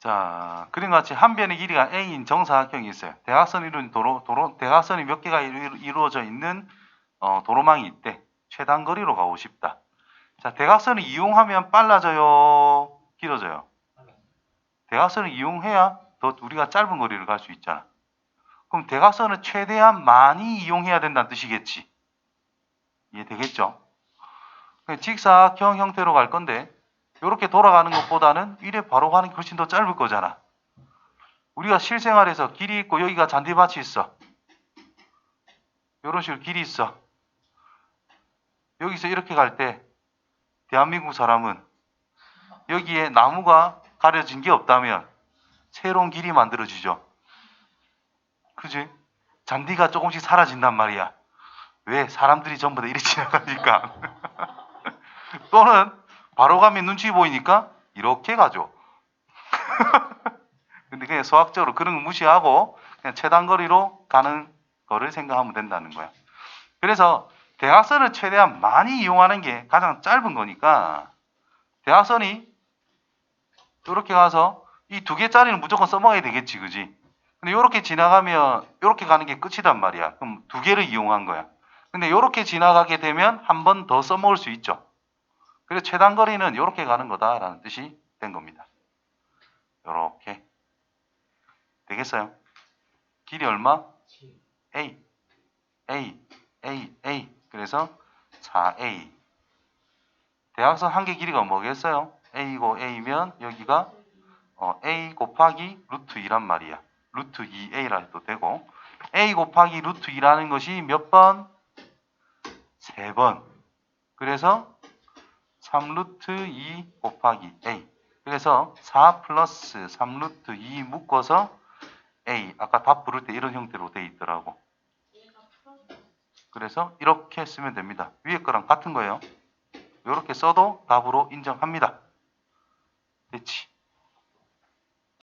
자, 그림과 같이 한 변의 길이가 a인 정사각형이 있어요. 대각선 이루는 도로, 도로, 대각선이 몇 개가 이루, 이루 어져 있는 어, 도로망이 있대. 최단 거리로 가고 싶다. 자, 대각선을 이용하면 빨라져요, 길어져요. 대각선을 이용해야 더 우리가 짧은 거리를 갈 수 있잖아. 그럼 대각선을 최대한 많이 이용해야 된다는 뜻이겠지. 이해되겠죠? 직사각형 형태로 갈 건데 이렇게 돌아가는 것보다는 이래 바로 가는 게 훨씬 더 짧을 거잖아. 우리가 실생활에서 길이 있고 여기가 잔디밭이 있어. 이런 식으로 길이 있어. 여기서 이렇게 갈 때 대한민국 사람은 여기에 나무가 가려진 게 없다면 새로운 길이 만들어지죠. 그지? 잔디가 조금씩 사라진단 말이야. 왜? 사람들이 전부 다 이리 지나가니까. 또는 바로 가면 눈치 보이니까 이렇게 가죠. 근데 그냥 수학적으로 그런 거 무시하고 그냥 최단 거리로 가는 거를 생각하면 된다는 거야. 그래서 대각선을 최대한 많이 이용하는 게 가장 짧은 거니까 대각선이 이렇게 가서 이 두 개짜리는 무조건 써먹어야 되겠지, 그지? 근데 이렇게 지나가면 이렇게 가는 게 끝이단 말이야. 그럼 두 개를 이용한 거야. 근데 이렇게 지나가게 되면 한 번 더 써먹을 수 있죠. 그래서 최단 거리는 이렇게 가는 거다라는 뜻이 된 겁니다. 이렇게 되겠어요? 길이 얼마? A, A, A, A. 그래서 4A. 대각선 한 개 길이가 뭐겠어요? A고 A면 여기가 어, A 곱하기 루트 2란 말이야. 루트 2A라 해도 되고 A 곱하기 루트 2라는 것이 몇 번? 세 번. 그래서 3루트 2 곱하기 A. 그래서 4 플러스 3루트 2 묶어서 A. 아까 답 부를 때 이런 형태로 돼 있더라고. 그래서 이렇게 쓰면 됩니다. 위에 거랑 같은 거예요. 이렇게 써도 답으로 인정합니다. 됐지?